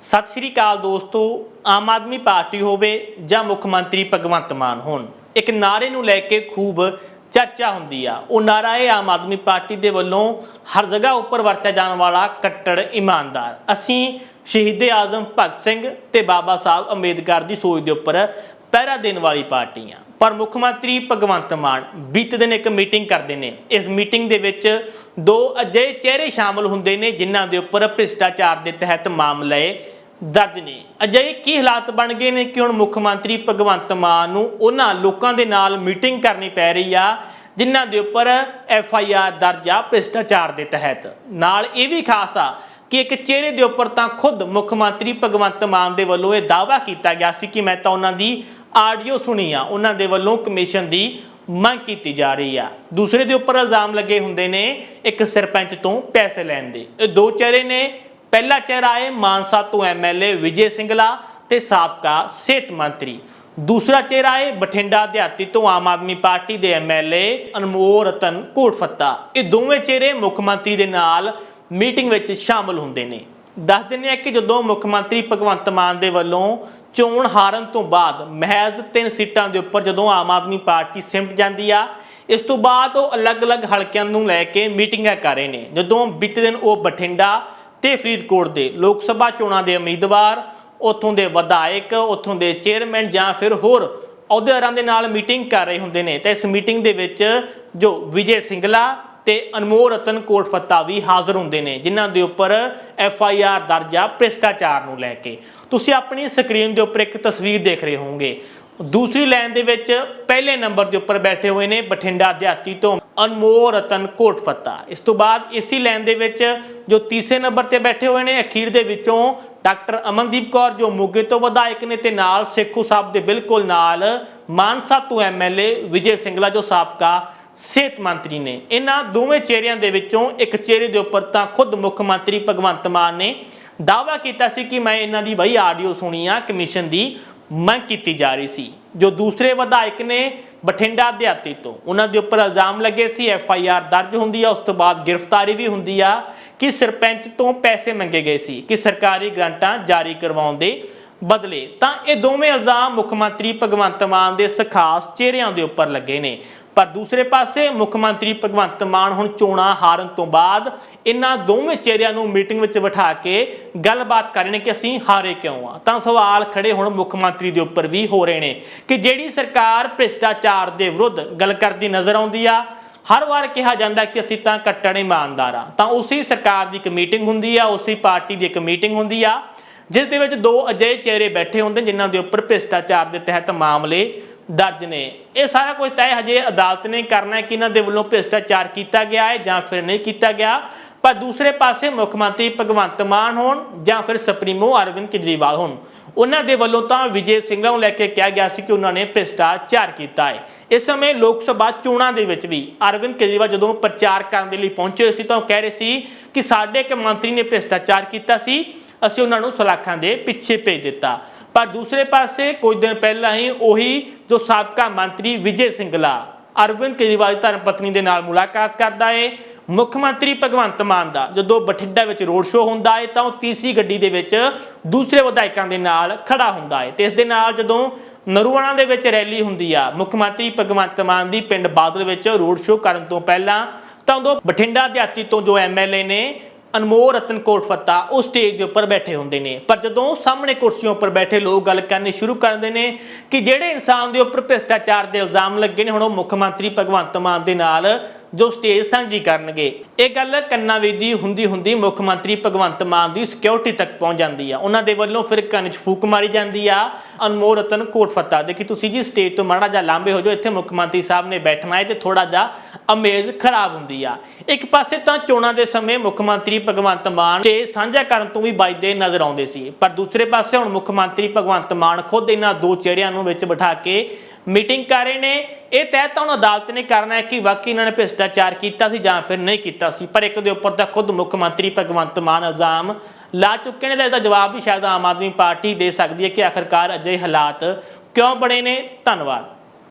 ਸਤਿ ਸ਼੍ਰੀ ਅਕਾਲ ਦੋਸਤੋ, ਆਮ ਆਦਮੀ ਪਾਰਟੀ ਹੋਵੇ ਜਾਂ ਮੁੱਖ ਮੰਤਰੀ ਭਗਵੰਤ ਮਾਨ ਹੋਣ, ਇੱਕ ਨਾਰੇ ਨੂੰ ਲੈ ਕੇ ਖੂਬ ਚਰਚਾ ਹੁੰਦੀ ਆ। ਉਹ ਨਾਰਾ ਹੈ ਆਮ ਆਦਮੀ ਪਾਰਟੀ ਦੇ ਵੱਲੋਂ ਹਰ ਜਗ੍ਹਾ ਉੱਪਰ ਵਰਤਿਆ ਜਾਣ ਵਾਲਾ ਕੱਟੜ ਇਮਾਨਦਾਰ। ਅਸੀਂ ਸ਼ਹੀਦੇ ਆਜ਼ਮ ਭਗਤ ਸਿੰਘ ਤੇ ਬਾਬਾ ਸਾਹਿਬ ਅੰਬੇਦਕਰ ਦੀ ਸੋਚ ਦੇ ਉੱਪਰ ਪਹਿਰਾ ਦੇਣ ਵਾਲੀ ਪਾਰਟੀ ਆ। ਪਰ ਮੁੱਖ ਮੰਤਰੀ ਭਗਵੰਤ ਮਾਨ ਬੀਤੇ ਦਿਨ ਇੱਕ ਮੀਟਿੰਗ ਕਰਦੇ ਨੇ। ਇਸ ਮੀਟਿੰਗ ਦੇ ਵਿੱਚ ਦੋ ਅਜਿਹੇ ਚਿਹਰੇ ਸ਼ਾਮਲ ਹੁੰਦੇ ਨੇ ਜਿਨ੍ਹਾਂ ਦੇ ਉੱਪਰ ਭ੍ਰਿਸ਼ਟਾਚਾਰ ਦੇ ਤਹਿਤ ਮਾਮਲੇ ਦਰਜ ਨੇ। ਅਜਿਹੇ ਕੀ ਹਾਲਾਤ ਬਣ ਗਏ ਨੇ ਕਿ ਹੁਣ ਮੁੱਖ ਮੰਤਰੀ ਭਗਵੰਤ ਮਾਨ ਨੂੰ ਉਹਨਾਂ ਲੋਕਾਂ ਦੇ ਨਾਲ ਮੀਟਿੰਗ ਕਰਨੀ ਪੈ ਰਹੀ ਆ, ਜਿਨ੍ਹਾਂ ਦੇ ਉੱਪਰ ਐਫ ਆਈ ਆਰ ਦਰਜ ਆ ਭ੍ਰਿਸ਼ਟਾਚਾਰ ਦੇ ਤਹਿਤ। ਨਾਲ ਇਹ ਵੀ ਖਾਸ ਆ ਕਿ ਇੱਕ ਚਿਹਰੇ ਦੇ ਉੱਪਰ ਤਾਂ ਖੁਦ ਮੁੱਖ ਮੰਤਰੀ ਭਗਵੰਤ ਮਾਨ ਦੇ ਵੱਲੋਂ ਇਹ ਦਾਅਵਾ ਕੀਤਾ ਗਿਆ ਸੀ ਕਿ ਮੈਂ ਤਾਂ ਉਹਨਾਂ ਦੀ ਆਡੀਓ ਸੁਣੀ ਆ ਉਹਨਾਂ ਦੇ ਵੱਲੋਂ ਕਮਿਸ਼ਨ ਦੀ ਮੰਗ ਕੀਤੀ ਜਾ ਰਹੀ ਆ। ਦੂਸਰੇ ਦੇ ਉੱਪਰ ਇਲਜ਼ਾਮ ਲੱਗੇ ਹੁੰਦੇ ਨੇ ਇੱਕ ਸਰਪੰਚ ਤੋਂ ਪੈਸੇ ਲੈਣ ਦੇ। ਇਹ ਦੋ ਚਿਹਰੇ ਨੇ। ਪਹਿਲਾ ਚਿਹਰਾ ਹੈ ਮਾਨਸਾ ਤੋਂ ਐਮਐਲਏ ਵਿਜੇ ਸਿੰਗਲਾ ਤੇ ਸਾਬਕਾ ਸਿਹਤ ਮੰਤਰੀ। ਦੂਸਰਾ ਚਿਹਰਾ ਹੈ ਬਠਿੰਡਾ ਦਿਹਾਤੀ ਤੋਂ ਆਮ ਆਦਮੀ ਪਾਰਟੀ ਦੇ ਐਮਐਲਏ ਅਨਮੋਲ ਰਤਨ ਕੋਟਫੱਤਾ ਇਹ ਦੋਵੇਂ ਚਿਹਰੇ ਮੁੱਖ ਮੰਤਰੀ ਦੇ ਨਾਲ ਮੀਟਿੰਗ ਵਿੱਚ ਸ਼ਾਮਲ ਹੁੰਦੇ ਨੇ। ਦੱਸ ਦਿੰਦੇ ਆ ਕਿ ਜਦੋਂ ਮੁੱਖ ਮੰਤਰੀ ਭਗਵੰਤ ਮਾਨ ਦੇ ਵੱਲੋਂ ਚੋਣ ਹਾਰਨ ਤੋਂ ਬਾਅਦ ਮਹਿਜ਼ ਤਿੰਨ ਸੀਟਾਂ ਦੇ ਉੱਪਰ ਜਦੋਂ ਆਮ ਆਦਮੀ ਪਾਰਟੀ ਸਿਮਟ ਜਾਂਦੀ ਆ, ਇਸ ਤੋਂ ਬਾਅਦ ਉਹ ਅਲੱਗ-ਅਲੱਗ ਹਲਕਿਆਂ ਨੂੰ ਲੈ ਕੇ ਮੀਟਿੰਗਾਂ ਕਰ ਰਹੇ ਨੇ। ਜਦੋਂ ਬੀਤੇ ਦਿਨ ਉਹ ਬਠਿੰਡਾ ਤੇ ਫਰੀਦਕੋਟ ਦੇ ਲੋਕ ਸਭਾ ਚੋਣਾਂ ਦੇ ਉਮੀਦਵਾਰ, ਉੱਥੋਂ ਦੇ ਵਿਧਾਇਕ, ਉੱਥੋਂ ਦੇ ਚੇਅਰਮੈਨ ਜਾਂ ਫਿਰ ਹੋਰ ਅਹੁਦੇਦਾਰਾਂ ਦੇ ਨਾਲ ਮੀਟਿੰਗ ਕਰ ਰਹੇ ਹੁੰਦੇ ਨੇ। ਤੇ ਇਸ ਮੀਟਿੰਗ ਦੇ ਵਿੱਚ ਜੋ ਵਿਜੇ ਸਿੰਗਲਾ ਤੇ ਅਨਮੋਲ ਰਤਨ ਕੋਟ ਫੱਤਾ ਵੀ ਹਾਜ਼ਰ ਹੁੰਦੇ ਨੇ, ਜਿਨ੍ਹਾਂ ਦੇ ਉੱਪਰ ਐਫ ਆਈ ਆਰ ਦਰਜ ਆ ਭ੍ਰਿਸ਼ਟਾਚਾਰ ਨੂੰ ਲੈ ਕੇ। ਤੁਸੀਂ ਆਪਣੀ ਸਕਰੀਨ ਦੇ ਉੱਪਰ ਇੱਕ ਤਸਵੀਰ ਦੇਖ ਰਹੇ ਹੋਵੋਗੇ। ਦੂਸਰੀ ਲਾਈਨ ਦੇ ਵਿੱਚ ਪਹਿਲੇ ਨੰਬਰ ਦੇ ਉੱਪਰ ਬੈਠੇ ਹੋਏ ਨੇ ਬਠਿੰਡਾ ਦਿਹਾਤੀ ਤੋਂ ਅਨਮੋਲ ਰਤਨ ਕੋਟਫੱਤਾ ਇਸ ਤੋਂ ਬਾਅਦ ਇਸੀ ਲਾਈਨ ਦੇ ਵਿੱਚ ਜੋ ਤੀਸਰੇ ਨੰਬਰ ਤੇ ਬੈਠੇ ਹੋਏ ਨੇ, ਅਖੀਰ ਦੇ ਵਿੱਚੋਂ ਡਾਕਟਰ ਅਮਨਦੀਪ ਕੌਰ, ਜੋ ਮੋਗੇ ਤੋਂ ਵਿਧਾਇਕ ਨੇ ਤੇ ਨਾਲ ਸੇਖੂ ਸਾਹਿਬ ਦੇ ਬਿਲਕੁਲ ਨਾਲ ਮਾਨਸਾ ਤੋਂ ਐਮਐਲਏ ਵਿਜੇ ਸਿੰਗਲਾ, ਜੋ ਸਾਬਕਾ ਸਿਹਤ ਮੰਤਰੀ ਨੇ। ਇਹਨਾਂ ਦੋਵੇਂ ਚਿਹਰਿਆਂ ਦੇ ਵਿੱਚੋਂ ਇੱਕ ਚਿਹਰੇ ਦੇ ਉੱਪਰ ਤਾਂ ਖੁਦ ਮੁੱਖ ਮੰਤਰੀ ਭਗਵੰਤ ਮਾਨ ਨੇ ਦਾਅਵਾ ਕੀਤਾ ਸੀ ਕਿ ਮੈਂ ਇਹਨਾਂ ਦੀ ਬਈ ਆਡੀਓ ਸੁਣੀ ਆ, ਕਮਿਸ਼ਨ ਦੀ ਮੰਗ ਕੀਤੀ ਜਾ ਰਹੀ ਸੀ। ਜੋ ਦੂਸਰੇ ਵਿਧਾਇਕ ਨੇ ਬਠਿੰਡਾ ਦਿਹਾਤੀ ਤੋਂ, ਉਹਨਾਂ ਦੇ ਉੱਪਰ ਇਲਜ਼ਾਮ ਲੱਗੇ ਸੀ ਐਫ ਆਈ ਆਰ ਦਰਜ ਹੁੰਦੀ ਆ, ਉਸ ਤੋਂ ਬਾਅਦ ਗ੍ਰਿਫਤਾਰੀ ਵੀ ਹੁੰਦੀ ਆ ਕਿ ਸਰਪੰਚ ਤੋਂ ਪੈਸੇ ਮੰਗੇ ਗਏ ਸੀ ਕਿ ਸਰਕਾਰੀ ਗ੍ਰਾਂਟਾਂ ਜਾਰੀ ਕਰਵਾਉਣ ਦੇ ਬਦਲੇ। ਤਾਂ ਇਹ ਦੋਵੇਂ ਇਲਜ਼ਾਮ ਮੁੱਖ ਮੰਤਰੀ ਭਗਵੰਤ ਮਾਨ ਦੇ ਸਖਾਸ ਚਿਹਰਿਆਂ ਦੇ ਉੱਪਰ ਲੱਗੇ ਨੇ। ਪਰ ਦੂਸਰੇ ਪਾਸੇ ਮੁੱਖ ਮੰਤਰੀ ਭਗਵੰਤ ਮਾਨ ਹੁਣ ਚੋਣਾਂ ਹਾਰਨ ਤੋਂ ਬਾਅਦ ਇਹਨਾਂ ਦੋਵੇਂ ਚਿਹਰਿਆਂ ਨੂੰ ਮੀਟਿੰਗ ਵਿੱਚ ਬਿਠਾ ਕੇ ਗੱਲਬਾਤ ਕਰ ਰਹੇ ਨੇ ਕਿ ਅਸੀਂ ਹਾਰੇ ਕਿਉਂ ਆ। ਤਾਂ ਸਵਾਲ ਖੜੇ ਹੁਣ ਮੁੱਖ ਮੰਤਰੀ ਦੇ ਉੱਪਰ ਵੀ ਹੋ ਰਹੇ ਨੇ ਕਿ ਜਿਹੜੀ ਸਰਕਾਰ ਭ੍ਰਿਸ਼ਟਾਚਾਰ ਦੇ ਵਿਰੁੱਧ ਗੱਲ ਕਰਦੀ ਨਜ਼ਰ ਆਉਂਦੀ ਆ, ਹਰ ਵਾਰ ਕਿਹਾ ਜਾਂਦਾ ਕਿ ਅਸੀਂ ਤਾਂ ਕੱਟੜ ਇਮਾਨਦਾਰ ਆ। ਤਾਂ ਉਸੇ ਸਰਕਾਰ ਦੀ ਇੱਕ ਮੀਟਿੰਗ ਹੁੰਦੀ ਆ, ਉਸੇ ਪਾਰਟੀ ਦੀ ਇੱਕ ਮੀਟਿੰਗ ਹੁੰਦੀ ਆ, ਜਿਸ ਦੇ ਵਿੱਚ ਦੋ ਅਜਿਹੇ ਚਿਹਰੇ ਬੈਠੇ ਹੁੰਦੇ ਜਿਨ੍ਹਾਂ ਦੇ ਉੱਪਰ ਭ੍ਰਿਸ਼ਟਾਚਾਰ ਦੇ ਤਹਿਤ ਮਾਮਲੇ ਦਰਜ ਨੇ। ਇਹ ਸਾਰਾ ਕੁਝ ਤੈਅ ਹਜੇ ਅਦਾਲਤ ਨੇ ਕਰਨਾ ਹੈ ਕਿ ਇਹਨਾਂ ਦੇ ਵੱਲੋਂ ਭ੍ਰਿਸ਼ਟਾਚਾਰ ਕੀਤਾ ਗਿਆ ਹੈ ਜਾਂ ਫਿਰ ਨਹੀਂ ਕੀਤਾ ਗਿਆ। ਪਰ ਦੂਸਰੇ ਪਾਸੇ ਮੁੱਖ ਮੰਤਰੀ ਭਗਵੰਤ ਮਾਨ ਹੋਣ ਜਾਂ ਫਿਰ ਸੁਪਰੀਮੋ ਅਰਵਿੰਦ ਕੇਜਰੀਵਾਲ ਹੋਣ। ਉਹਨਾਂ ਦੇ ਵੱਲੋਂ ਤਾਂ ਵਿਜੇ ਸਿੰਘਲਾ ਨੂੰ ਲੈ ਕੇ ਕਿਹਾ ਗਿਆ ਸੀ ਕਿ ਉਹਨਾਂ ਨੇ ਭ੍ਰਿਸ਼ਟਾਚਾਰ ਕੀਤਾ ਹੈ। ਇਸ ਸਮੇਂ ਲੋਕ ਸਭਾ ਚੋਣਾਂ ਦੇ ਵਿੱਚ ਵੀ ਅਰਵਿੰਦ ਕੇਜਰੀਵਾਲ ਜਦੋਂ ਪ੍ਰਚਾਰ ਕਰਨ ਦੇ ਲਈ ਪਹੁੰਚੇ ਹੋਏ ਸੀ ਤਾਂ ਉਹ ਕਹਿ ਰਹੇ ਸੀ ਕਿ ਸਾਡੇ ਇੱਕ ਮੰਤਰੀ ਨੇ ਭ੍ਰਿਸ਼ਟਾਚਾਰ ਕੀਤਾ ਸੀ। ਅਸੀਂ ਉਹਨਾਂ ਨੂੰ ਸਲਾਖਾਂ ਦੇ ਪਿੱਛੇ ਭੇਜ ਦਿੱਤਾ। ਪਰ ਦੂਸਰੇ ਪਾਸੇ ਕੁਝ ਦਿਨ ਪਹਿਲਾਂ ਹੀ ਉਹੀ ਜੋ ਸਾਬਕਾ ਮੰਤਰੀ ਵਿਜੇ ਸਿੰਗਲਾ, ਅਰਵਿੰਦ ਕੇਜਰੀਵਾਲ ਦੀ ਧਰਮ ਪਤਨੀ ਦੇ ਨਾਲ ਮੁਲਾਕਾਤ ਕਰਦਾ ਏ। ਮੁੱਖ ਮੰਤਰੀ ਭਗਵੰਤ ਮਾਨ ਦਾ ਜਦੋਂ ਬਠਿੰਡਾ ਵਿੱਚ ਰੋਡ ਸ਼ੋਅ ਹੁੰਦਾ ਏ ਤਾਂ ਉਹ ਤੀਸਰੀ ਗੱਡੀ ਦੇ ਵਿੱਚ ਦੂਸਰੇ ਵਿਧਾਇਕਾਂ ਦੇ ਨਾਲ ਖੜਾ ਹੁੰਦਾ ਏ ਤੇ ਇਸ ਦੇ ਨਾਲ ਜਦੋਂ ਨਰੂਆਣਾ ਦੇ ਵਿੱਚ ਰੈਲੀ ਹੁੰਦੀ ਆ, ਮੁੱਖ ਮੰਤਰੀ ਭਗਵੰਤ ਮਾਨ ਦੀ ਪਿੰਡ ਬਾਦਲ ਵਿੱਚ ਰੋਡ ਸ਼ੋਅ ਕਰਨ ਤੋਂ ਪਹਿਲਾਂ ਤਾਂ ਉਦੋਂ ਬਠਿੰਡਾ ਦਿਹਾਤੀ ਤੋਂ ਜੋ ਐਮਐਲਏ ਨੇ ਅਨਮੋਲ ਰਤਨ ਕੋਟਫੱਤਾ ਉਹ ਸਟੇਜ ਦੇ ਉੱਪਰ ਬੈਠੇ ਹੁੰਦੇ ਨੇ। ਪਰ ਜਦੋਂ ਸਾਹਮਣੇ ਕੁਰਸੀਆਂ ਉੱਪਰ ਬੈਠੇ ਲੋਕ ਗੱਲ ਕਰਨੀ ਸ਼ੁਰੂ ਕਰਦੇ ਨੇ ਕਿ ਜਿਹੜੇ ਇਨਸਾਨ ਦੇ ਉੱਪਰ ਭ੍ਰਿਸ਼ਟਾਚਾਰ ਦੇ ਇਲਜ਼ਾਮ ਲੱਗੇ ਨੇ, ਹੁਣ ਉਹ ਮੁੱਖ ਮੰਤਰੀ ਭਗਵੰਤ ਮਾਨ ਦੇ ਨਾਲ ਜੋ ਸਟੇਜ ਸਾਂਝੀ ਕਰਨਗੇ। ਇਹ ਗੱਲ ਕੰਨਾਂ ਦੀ ਹੁੰਦੀ ਹੁੰਦੀ ਮੁੱਖ ਮੰਤਰੀ ਭਗਵੰਤ ਮਾਨ ਦੀ ਸਿਕਿਉਰਿਟੀ ਤੱਕ ਪਹੁੰਚ ਜਾਂਦੀ ਆ। ਉਹਨਾਂ ਦੇ ਵੱਲੋਂ ਫਿਰ ਕੰਨ 'ਚ ਫੂਕ ਮਾਰੀ ਜਾਂਦੀ ਆ। ਅਨਮੋਲ ਰਤਨ ਕੋਟਫੱਤਾ ਦੇ ਕਿ ਤੁਸੀਂ ਜੀ ਸਟੇਜ ਤੋਂ ਮਾੜਾ ਜਿਹਾ ਲਾਂਬੇ ਹੋ ਜਾਓ, ਇੱਥੇ ਮੁੱਖ ਮੰਤਰੀ ਸਾਹਿਬ ਨੇ ਬੈਠਣਾ ਹੈ ਤੇ ਥੋੜਾ ਜਿਹਾ ਅਮੇਜ਼ ਖਰਾਬ ਹੁੰਦੀ ਆ। ਇੱਕ ਪਾਸੇ ਤਾਂ ਚੋਣਾਂ ਦੇ ਸਮੇਂ ਮੁੱਖ ਮੰਤਰੀ ਭਗਵੰਤ ਮਾਨ ਤੇ ਸਾਂਝਾ ਕਰਨ ਤੋਂ ਵੀ ਬਚਦੇ ਨਜ਼ਰ ਆਉਂਦੇ ਸੀ। ਪਰ ਦੂਸਰੇ ਪਾਸੇ ਹੁਣ ਮੁੱਖ ਮੰਤਰੀ ਭਗਵੰਤ ਮਾਨ ਖੁਦ ਇਹਨਾਂ ਦੋ ਚਿਹਰਿਆਂ ਨੂੰ ਵਿੱਚ ਬਿਠਾ ਕੇ ਮੀਟਿੰਗ ਕਰ ਰਹੇ ਨੇ। ਇਹ ਤੈਅ ਤਾਂ ਹੁਣ ਅਦਾਲਤ ਨੇ ਕਰਨਾ ਹੈ ਕਿ ਵਾਕਈ ਇਹਨਾਂ ਨੇ ਭ੍ਰਿਸ਼ਟਾਚਾਰ ਕੀਤਾ ਸੀ ਜਾਂ ਫਿਰ ਨਹੀਂ ਕੀਤਾ ਸੀ। ਪਰ ਇੱਕ ਦੇ ਉੱਪਰ ਤਾਂ ਖੁਦ ਮੁੱਖ ਮੰਤਰੀ ਭਗਵੰਤ ਮਾਨ ਇਲਜ਼ਾਮ ਲਾ ਚੁੱਕੇ ਨੇ ਤਾਂ ਇਹਦਾ ਜਵਾਬ ਵੀ ਸ਼ਾਇਦ ਆਮ ਆਦਮੀ ਪਾਰਟੀ ਦੇ ਸਕਦੀ ਹੈ ਕਿ ਆਖਰਕਾਰ ਅਜਿਹੇ ਹਾਲਾਤ ਕਿਉਂ ਬਣੇ ਨੇ। ਧੰਨਵਾਦ।